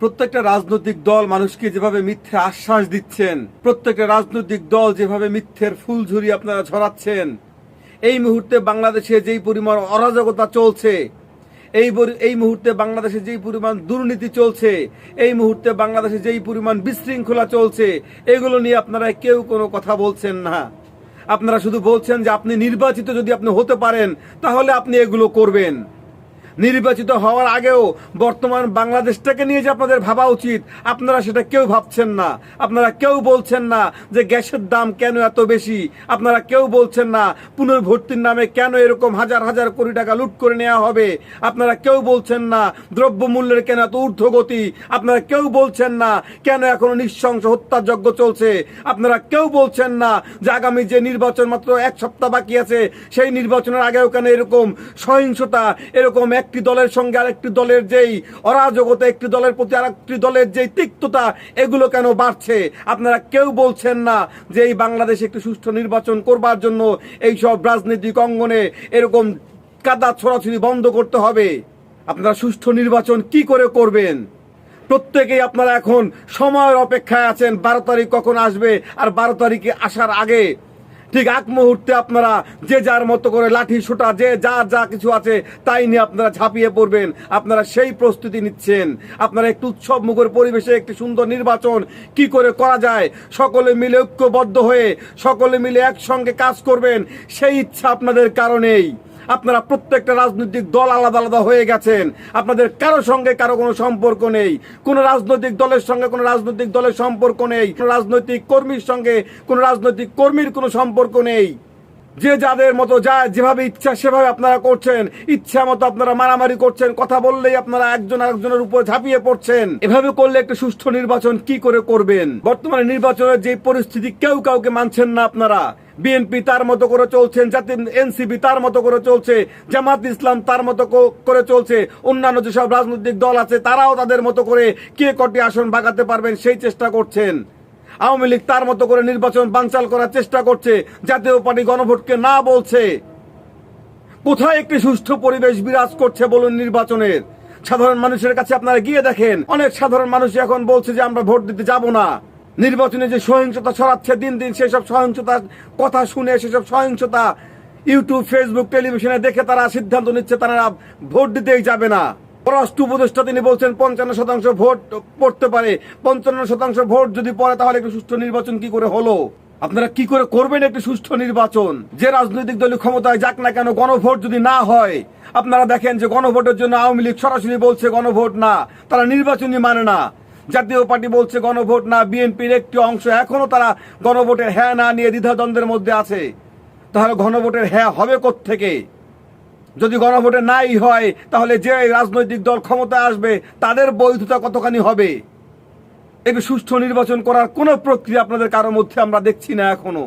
প্রত্যেকটা রাজনৈতিক দল মানুষকে যেভাবে মিথ্যে আশ্বাস দিচ্ছেন, প্রত্যেকটা রাজনৈতিক দল যেভাবে মিথ্যের ফুলঝুরি আপনারা ছড়াচ্ছেন এই মুহূর্তে বাংলাদেশে যেই পরিমাণ অরাজকতা চলছে, এই এই মুহূর্তে বাংলাদেশে যেই পরিমাণ দুর্নীতি চলছে, এই মুহূর্তে বাংলাদেশে যেই পরিমাণ বিশৃঙ্খলা চলছে, এগুলো নিয়ে আপনারা কেউ কোনো কথা বলছেন না। আপনারা শুধু বলছেন যে আপনি নির্বাচিত যদি আপনি হতে পারেন, তাহলে আপনি এগুলো করবেন। নির্বাচিত হওয়ার আগেও বর্তমান বাংলাদেশটাকে নিয়ে যে আপনাদের ভাবা উচিত, আপনারা সেটা কেউ ভাবছেন না। আপনারা কেউ বলছেন না যে গ্যাসের দাম কেন এত বেশি। আপনারা কেউ বলছেন না পুনর্ভর্তির নামে কেন এরকম হাজার হাজার কোটি টাকা লুট করে নেওয়া হবে। আপনারা কেউ বলছেন না দ্রব্যমূল্যের কেন এত ঊর্ধ্বগতি। আপনারা কেউ বলছেন না কেন এখনও নিঃশংস হত্যাযজ্ঞ চলছে। আপনারা কেউ বলছেন না যে আগামী যে নির্বাচন মাত্র এক সপ্তাহ বাকি আছে, সেই নির্বাচনের আগেও কেন এরকম সহিংসতা, এরকম একটি দলের সঙ্গে আরেকটি দলের যেই অরাজকতা, একটি দলের প্রতি আরেকটি দলের যেই তিক্ততা, এগুলো কেন বাড়ছে? আপনারা কেউ বলছেন না যে এই বাংলাদেশে একটি সুষ্ঠু নির্বাচন করবার জন্য এই সব রাজনৈতিক অঙ্গনে এরকম কাদা ছড়াছড়ি বন্ধ করতে হবে। আপনারা সুষ্ঠু নির্বাচন কি করে করবেন? প্রত্যেকেই আপনারা এখন সময়ের অপেক্ষায় আছেন, বারো তারিখ কখন আসবে আর বারো তারিখে আসার আগে। ঠিক এক মুহূর্তে আপনারা যে যার মতো করে লাঠি সোটা যে যার যা কিছু আছে তাই নিয়ে আপনারা ঝাঁপিয়ে পড়বেন। আপনারা সেই প্রস্তুতি নিচ্ছেন। আপনারা একটু উৎসব মুখের পরিবেশে একটি সুন্দর নির্বাচন কি করে করা যায়? সকলে মিলে ঐক্যবদ্ধ হয়ে, সকলে মিলে একসঙ্গে কাজ করবেন, সেই ইচ্ছা আপনাদের কারণেই। আপনারা প্রত্যেকটা রাজনৈতিক দল আলাদা আলাদা হয়ে গেছেন। আপনাদের কারও সঙ্গে কারও কোনো সম্পর্ক নেই। কোনো রাজনৈতিক দলের সঙ্গে কোনো রাজনৈতিক দলের সম্পর্ক নেই। রাজনৈতিক কর্মীর সঙ্গে কোনো রাজনৈতিক কর্মীর কোনো সম্পর্ক নেই। যে যাদের মতো যায় যেভাবে ইচ্ছা সেভাবে আপনারা করছেন, ইচ্ছা মতো আপনারা মারামারি করছেন, কথা বললেই আপনারা একজন আরেকজনের উপর ঝাঁপিয়ে পড়ছেন। এভাবে করলে একটা সুষ্ঠু নির্বাচন কি করে করবেন? বর্তমানে নির্বাচনের যে পরিস্থিতি, কেউ কাউকে মানছেন না আপনারা। বিএনপি তার মতো করে চলছেন জাতীয় এনসিপি তার মতো করে চলছে, জামাত ইসলাম তার মতো করে চলছে, অন্যান্য যেসব রাজনৈতিক দল আছে তারাও তাদের মতো করে কে কটি আসন বাগাতে পারবেন সেই চেষ্টা করছেন। আওয়ামী লীগ তার মতো করে নির্বাচন বানচাল করার চেষ্টা করছে, জাতীয় পার্টি গণভোটকে না বলছে। কোথায় একটি সুষ্ঠু পরিবেশ বিরাজ করছে বলুন নির্বাচনের? সাধারণ মানুষের কাছে আপনারা গিয়ে দেখেন, অনেক সাধারণ মানুষ এখন বলছে যে আমরা ভোট দিতে যাব না। নির্বাচনে যে সহিংসতা ছড়াচ্ছে দিন দিন, সেসব সহিংসতার কথা শুনে, সেসব সহিংসতা ইউটিউব ফেসবুক টেলিভিশনে দেখে তারা সিদ্ধান্ত নিচ্ছে, তারা ভোট দিতেই যাবে না। পররাষ্ট্র উপদেষ্টা তিনি বলছেন, পঞ্চান্ন শতাংশ ভোট পড়তে পারে। পঞ্চান্ন শতাংশ ভোট যদি পড়ে, তাহলে একটু সুষ্ঠু নির্বাচন কি করে হলো? আপনারা কি করে করবেন একটি সুষ্ঠু নির্বাচন? যে রাজনৈতিক দলীয় ক্ষমতায় যাক না কেন, গণভোট যদি না হয়, আপনারা দেখেন যে গণভোটের জন্য আওয়ামী লীগ সরাসরি বলছে গণভোট না, তারা নির্বাচনই মানে না। জাতীয় পার্টি বলছে গণভোট না, বিএনপির একটি অংশ এখনও তারা গণভোটের হ্যাঁ না নিয়ে দ্বিধাদ্বন্দ্বের মধ্যে আছে। তাহলে গণভোটের হ্যাঁ হবে থেকে যদি গণভোটে নাই হয়, তাহলে যে রাজনৈতিক দল ক্ষমতায় আসবে, তাদের বৈধতা কতখানি হবে? একটি সুষ্ঠু নির্বাচন করার কোনো প্রক্রিয়া আপনাদের কারোর মধ্যে আমরা দেখছি না এখনও।